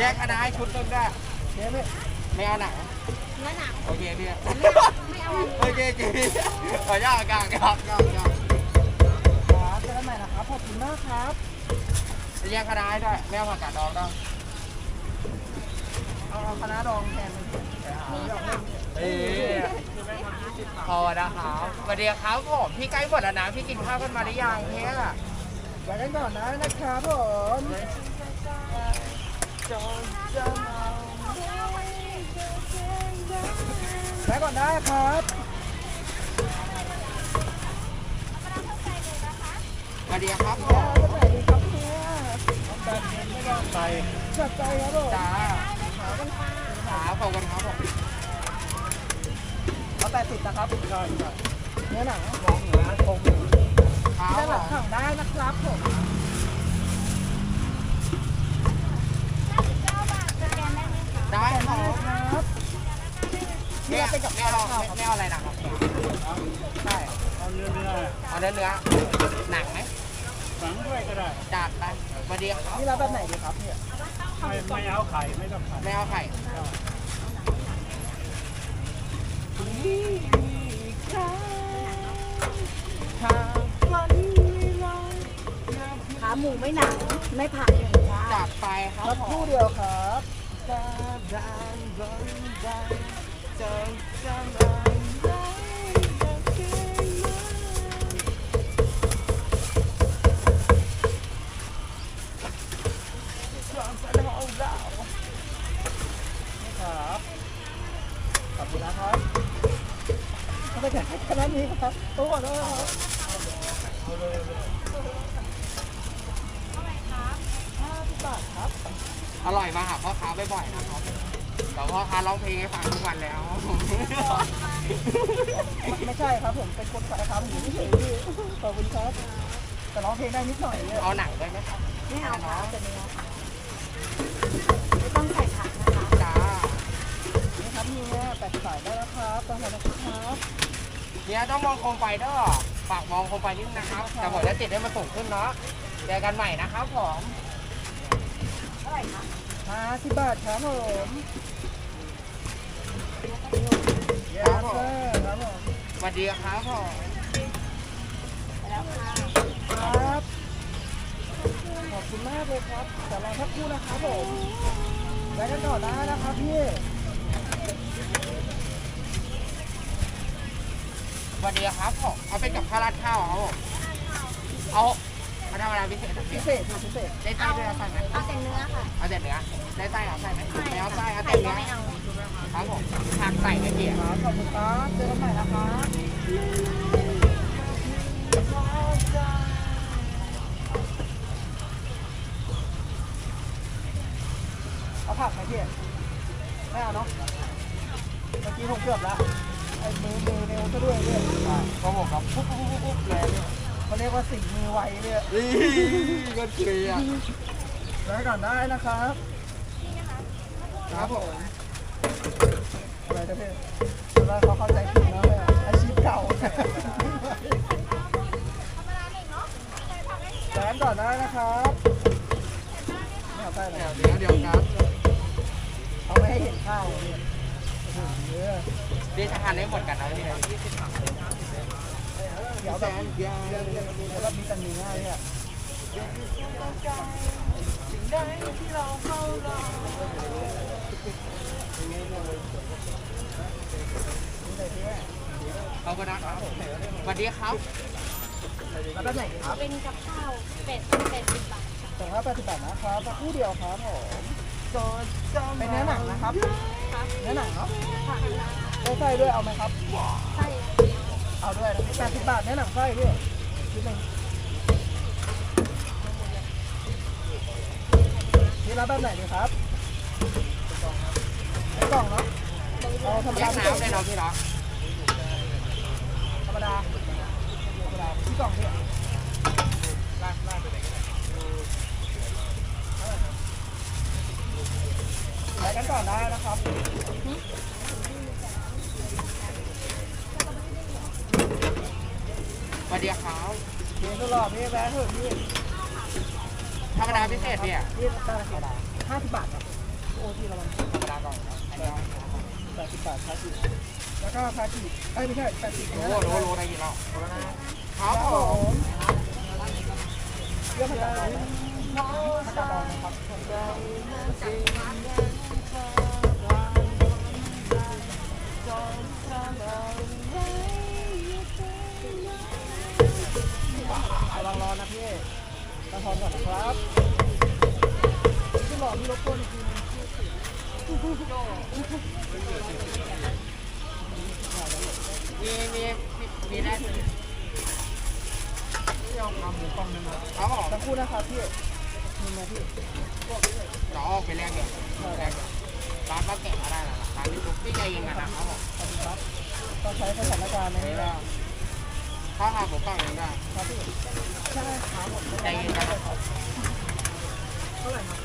แยกคณะให้ชุดหนึงได้เจ๊ไม่ไม่เอาหนังเนื้อหนัง โอเคพี่ไม่เอาอันนี้ โอเคโอเคขออนุญาตกางกางกางกางครับเจอกันใหม่นะครับขอบคุณมากครับแยกคณะให้ด้วยไม่เอาผักกาดดองด้วยเอาเอาคณะดองแทนเลยพี่มีใช่ปะเอ้ยพอนะครับสวัสดีครับผมพี่ใกล้หมดแล้วนะพี่กินข้าวกันมาหรือยังเนี่ยไว้กันก่อนนะนะครับผม ไว้ก่อนได้ครับสวัสดีครับผแล้มวก็ไหนดีครับเนี่ยแบบนี้ไม่ได้ไปจัดใจครับผมจ้าครับขอบคุณครับผมเอาแปดสิบนะครับใช่ใช่เนื้อหนังมองเหนือคงเหนือครัด้าหลับงสั่งได้นะครับผม ได้ค ได้ รับ ครับ ไม่ นี่ เอาไม่เอาอะไรหนะครับใช่เอาเนื้อเนื้อเอาเนื้อเนื้อหนังไหมหนังด้วยก็ได้จัดไปสวัสดีครับนี่รับแบบไหนดีครับเนี่ยไม่ไม่เอาไข่ไม่ต้องไข่ไม่เอาไข่ขาหมูไม่หนังไม่ผักหนึ่งจัดไปครับรับผคู่เดียวครับ ครับขอบคุณนะครับทำไมถึงขนาดนี้ครับโอ้โทษครับห้าสิบบาทครับอร่อยมาหาพ่อค้าบ่อยๆนะครับ แต่พ่อค้าร้องเพลงให้ฟังทุกวันแล้ว ไม่ใช่ครับผมเป็นคนขายครับอยู่ที่เฉยพี่ขอบคุณครับแต่ร้องเพลงได้นิดหน่อยเนี่ยเอาหนังด้วยไหมครับไม่เอาค่ะเอาแต่เนื้อค่ะไม่ต้องใส่ผักนะคะจ้านี่ครับเนี่ยแปดสายได้แล้วครับต้องขอบคุณครับเนี่ยต้องมองโคมไฟเด้อฝากมองโคมไฟนิดนึงนะครับ แต่ผมจะติดให้มันสูงขึ้นเนาะเจอกันใหม่นะครับผมเท่าไหร่คะห้าสิบบาทครับผม ครับผมครับผมสวัสดีครับผมค่ะครับ ขอบคุณมากเลยครับแต่รอสักครู่นะครับผมไว้กันก่อนได้นะครับพี่ สวัสดีครับผมเอาเป็นกับข้าวราดข้าวครับผมเอาเอาธรรมดาพิเศษพิพี่เศษพิเศษ ได้ไส้ด้วยเอาไส้ไหมเอาแต่เนื้อค่ะเอาแต่เนื้อได้ไส้เอาไส้ไหมไม่เอาไส้เอาแต่เนื้อ ครับผมผักใส่ไม่เกี่ยวครับขอบคุณครับเจอกันใหม่นะครับเอาผักไหมพี่ไม่เอาเนาะเมื่อกี้ผมเกือบแล้วไอ้มือมือเร็วซะด้วยเนี่ยก็ผมครับปุ๊บปุ๊บปุ๊บปุ๊บเลยเนี่ยเขาเรียกว่าสิ่งมือไวเนี่ยนี่ก็เกลียไว้ก่อนได้นะครับ ครับผม อะไรนะพี่คือว่าเขาเข้าใจผิดแล้วเนี่อาชีพเก่าแล้ก่อนได้นะครับไม่เอาใต้เลยเดี๋ยวเดี๋ยวครับเขาไม่ให้เห็นข้าวเนี่ยโอ้โหเยอะทานได้หมดกันนะพี่เดี๋ยวแบบเดี๋ยวแบบมีแต่เนื้อเนี่ยนี่เลยพี่ขอ บคุณนะครับสวัสดีครับแล้วก็ไหนดีครับเป็นกับข้าวเป็ดเป็ดสิบบาทสองร้อยแปดสิบบาทนะครับสักครู่เดียวครับผมจเป็นเนื้อหนังนะครับ ครับเนื้อหนังเนาะได้ไส้ด้วยเอาไหมครับไส้เอาด้วยแปดสิบบาทเนื้อหนังไส้พี่นิดนึงนี่รับแบบไหนดีครับ กล่องเนาะเอาธรรมแยดากน้ำได้เนาะพี่เนาะธรรมดาธรรมดาที่กล่องพี่ยลากลากไปไหนกันไปกันก่อนได้นะครับสวัสดีครับเดี๋ยตลอดพี่แวะเถอะพี่ธรรมดาพิเศษเนี่ยพี่ตั้งราคาห้าสิบบาทครับโอ้ทีระวังธรรมดาก่อนนะอันนี้ แปดสิบบาทคาจิแล้วก็คาจิเอ้ยไม่ใช่แปดสิบรู้รู้รู้ได้ยินแล้วครับผมเรื่องผักกาดดองผักกาดดองนะครับระวังรอนะพี่ตั้งพร้อมก่อนนะครับที่หล่อมีรบกวนอีกทีนึง มีมีมีมีได้ที่เอาทำหมูกล้องนึงครับผมทั้งคู่นะครับพี่มีมาพี่เราออกไปแรกเดียวแรกเดียวร้านก็แกะมาได้แล้วล่ะร้านที่ทุกที่ใจเย็นกันนะครับผมขอบคุณครับต้องใช้สถานการณ์ในนี่นี้ก็นะถ้าหมูกล้องนี้ได้ครับพี่ใช่ครับใจเย็นกัน เท่าไหร่ครับ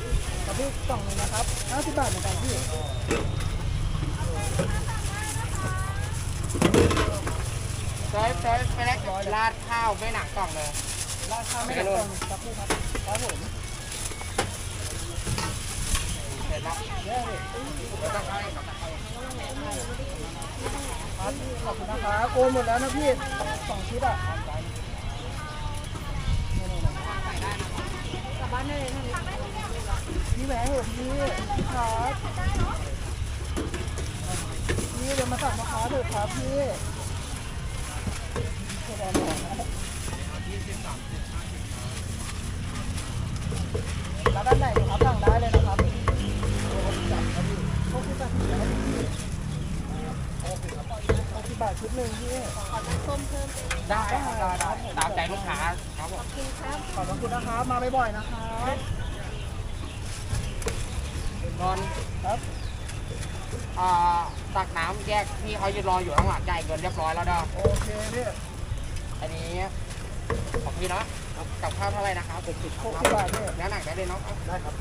กับพี่กล่องหนึงนะครับ50บาทเหมือนกันพี่ซอยซอยไปแรกราดข้าวไม่หนักกล่องเลย ราคาไม่ได้กล่องครับพี่ครับครับผมเสร็จแล้วเย้เลยเราต้องเข้าให้กับเข้าครับขอบคุณนะครับโอนหมดแล้วนะพี่สองชุดอะ กลับบ้านได้เลยท่าน พี่แหวนเหอะพี่ครับพี่เดี๋ยวมาสั่งมะพร้าวเถอะครับพี่แสดงหน่อยนะแล้วด้านไหนครับสั่งได้เลยนะครับโอ้จับครับพี่พวกพี่ตัดสินใจให้พี่หกสิบบาทชุดหนึ่งพี่ขอน้ำส้มเพิ่มได้ครับได้ได้ตามใจลูกค้าครับผมกินครับขอบคุณนะครับมาบ่อยๆนะครับ นอนครับอ่าตักน้ำแยกที่เขายืนรออยู่ข้างหลังจ่ายเงินเรียบร้อยแล้วเด้อโอเคพี่อันนี้ของพี่เนาะกับข้าวเท่าไหร่นะครับผมติดหกสิบบาทพี่เนื้อหนักได้เลยเนาะได้ครับ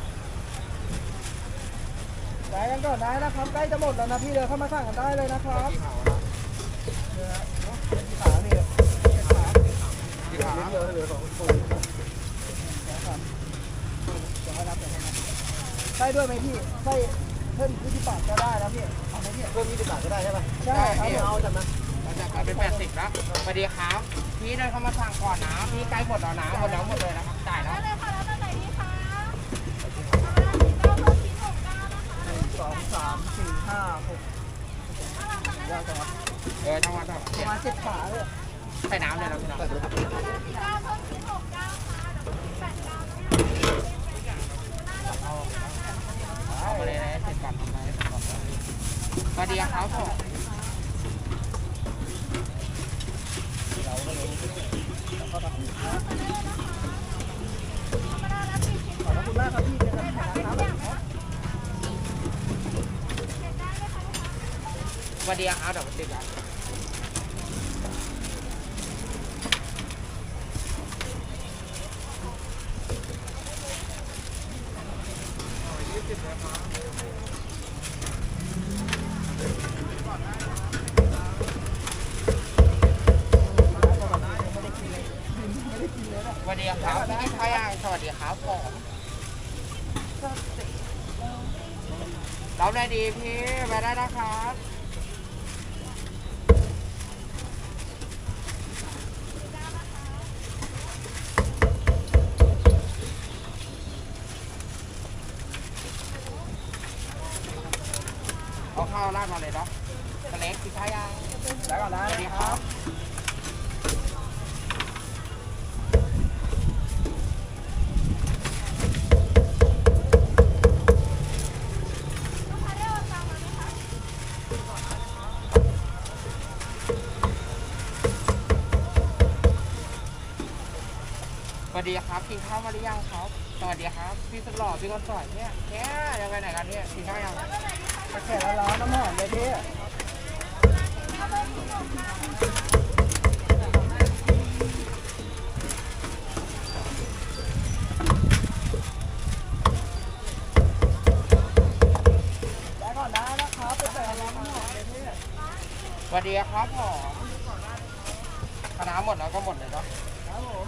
ได้กันก่อนได้นะครับใกล้จะหมดแล้วนะพี่เดินเข้ามาสั่งกันได้เลยนะครับที่เผาแล้วเดี๋ยวนะขาพี่ขาที่เผาเดี๋ยวเหลือสองคนเดี๋ยวครับเดี๋ยวให้นับเดี๋ยวให้นับ ใส่ด้วยไหมพี่ใส่เพิ่มยี่สิบบาทก็ได้แล้วพี่เอาไหมพี่เพิ่มยี่สิบบาทก็ได้ใช่ไหมใช่ครับเอาจัดมาเราจะไปเป็นแปดสิบแล้วสวัสดีครับพี่เดินเข้ามาสั่งก่อนนะพี่ใกล้หมดแล้วนะหมดแล้วหมดเลยนะครับจ่ายแล้วเลยค่ะแล้วตอนไหนดีคะหนึ่งสองสามสี่ห้าหกยาวจังวะเออทั้งวันแบบประมาณเจ็ดขาเลยใส่น้ำเลยนะพี่น้องเอาไปเลยนะเสร็จก่อนทำไม สวัสดีครับผมขอบคุณมากครับพี่เจอกันนะครับสวัสดีครับเดี๋ยวผมติดกันสวัสดีครับพี่พายาง วผมเราได้ดีพี่ไปได้นะครับ เอาข้าวราดมาเลยเนาะสเล็กพี่พายาง แล้วก่อนนะ สวัสดีครับ สวัส ดีครับกินข้าวมาหรือยังครับสวัสดีครับ พี่สุดหล่อพี่คนสวยเนี่ยแค่จะไปไหนกันเนี่ยกินข้าวยังตะแคร่ร้อนน้ำหอมเลยพี่แล้วก่อนนะนะครับไปใส่ร้อนน้ำหอมเลยพี่สวัสดีครับผมคณะหมดแล้วก็หมดเลยเนาะครับผม